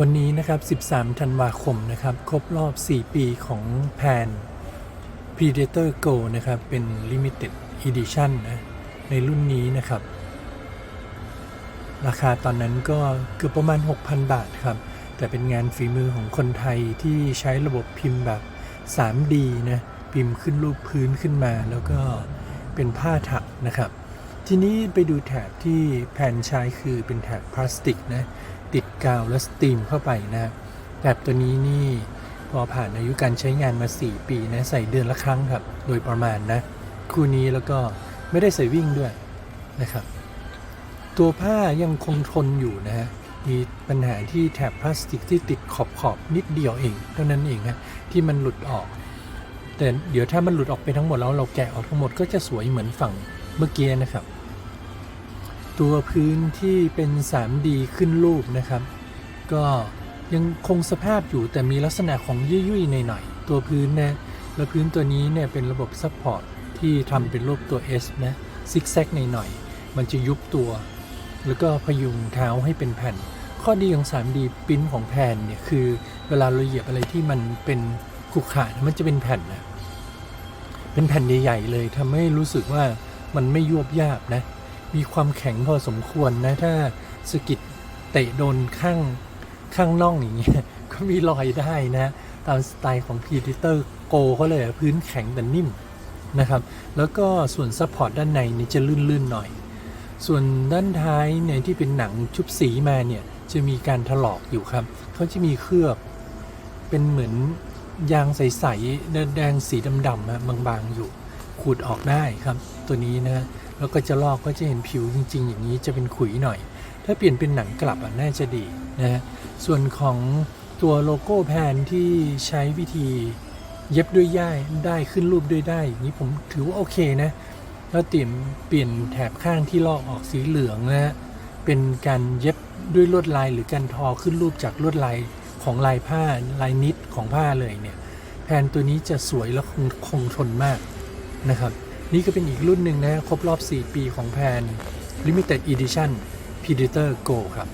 วันนี้นะครับ 13 ธันวาคมนะครับ ครบรอบ 4 ปีของแพน Predator Go นะครับ เป็น Limited Edition นะในรุ่นนี้นะครับ ราคาตอนนั้นก็เกือบประมาณ 6,000 บาทครับ แต่เป็นงานฝีมือของคนไทยที่ใช้ระบบพิมพ์แบบ 3D นะ พิมพ์ขึ้นรูปพื้นขึ้นมา แล้วก็เป็นผ้าถักนะครับ ทีนี้ไปดูแถบที่แผ่นใช้คือเป็นแถบพลาสติกนะ ติดกาวและสตรีมเข้าไปนะแถบตัวนี้นี่พอผ่านอายุการใช้งานมา 4 ปีนะใส่เดือนละครั้งครับ โดยประมาณนะคู่นี้แล้วก็ไม่ได้ใส่วิ่งด้วยนะครับ ตัวผ้ายังคงทนอยู่นะฮะมีปัญหาที่แถบพลาสติกที่ติดขอบขอบนิดเดียวเองเท่านั้นเองนะที่มันหลุดออก แต่เดี๋ยวถ้ามันหลุดออกไปทั้งหมดแล้วเราแกะออกทั้งหมดก็จะสวยเหมือนฝั่งเมื่อกี้นะครับ ตัวพื้นที่เป็น 3D ขึ้นรูปนะครับ ก็ยังคงสภาพอยู่แต่มีลักษณะของยุ่ยๆหน่อยๆตัวพื้นนะแล้วพื้นตัวนี้เนี่ยเป็นระบบซัพพอร์ตที่ทำเป็นรูปตัว S นะซิกแซกหน่อยๆมันจะยุบตัว แล้วก็พยุงเท้าให้เป็นแผ่น ข้อดีของ 3D ปิ้นของแผ่นเนี่ยคือเวลาเราเหยียบอะไรที่มันเป็นขรุขระมันจะเป็นแผ่นนะเป็นแผ่นใหญ่ๆเลยทำให้รู้สึกว่ามันไม่ยวบยาบนะ มีความแข็งพอสมควรนะ ถ้าสกิดเตะโดนข้างข้างน่องอย่างเงี้ยก็มีรอยได้นะ ตามสไตล์ของ Predator Go เขาเลยพื้นแข็งแต่นิ่มนะครับ แล้วก็ส่วนซัพพอร์ตด้านในนี่จะลื่นๆหน่อย ส่วนด้านท้ายเนี่ยที่เป็นหนังชุบสีมาเนี่ยจะมีการถลอกอยู่ครับ เขาจะมีเคลือบเป็นเหมือนยางใสๆแดงสีดำๆบางๆอยู่ ขูดออกได้ครับตัวนี้นะแล้วก็จะลอกก็จะเห็นผิวจริง ๆ อย่างนี้จะเป็นขุยหน่อย ถ้าเปลี่ยนเป็นหนังกลับอะน่าจะดีนะฮะส่วนของตัวโลโก้แพนที่ใช้วิธีเย็บด้วยย่ายได้ขึ้นรูปด้วยได้อย่างนี้ผมถือว่าโอเคนะแล้วเตรียมเปลี่ยนแถบข้างที่ลอกออกสีเหลืองนะฮะเป็นการเย็บด้วยลวดลายหรือการทอขึ้นรูปจากลวดลายของลายผ้าลายนิดของผ้าเลยเนี่ยแพนตัวนี้จะสวยและคงคงทนมาก นะครับ นี่ก็เป็นอีกรุ่นหนึ่งนะครบรอบ 4 ปีของแพน Limited Edition Predator Go ครับ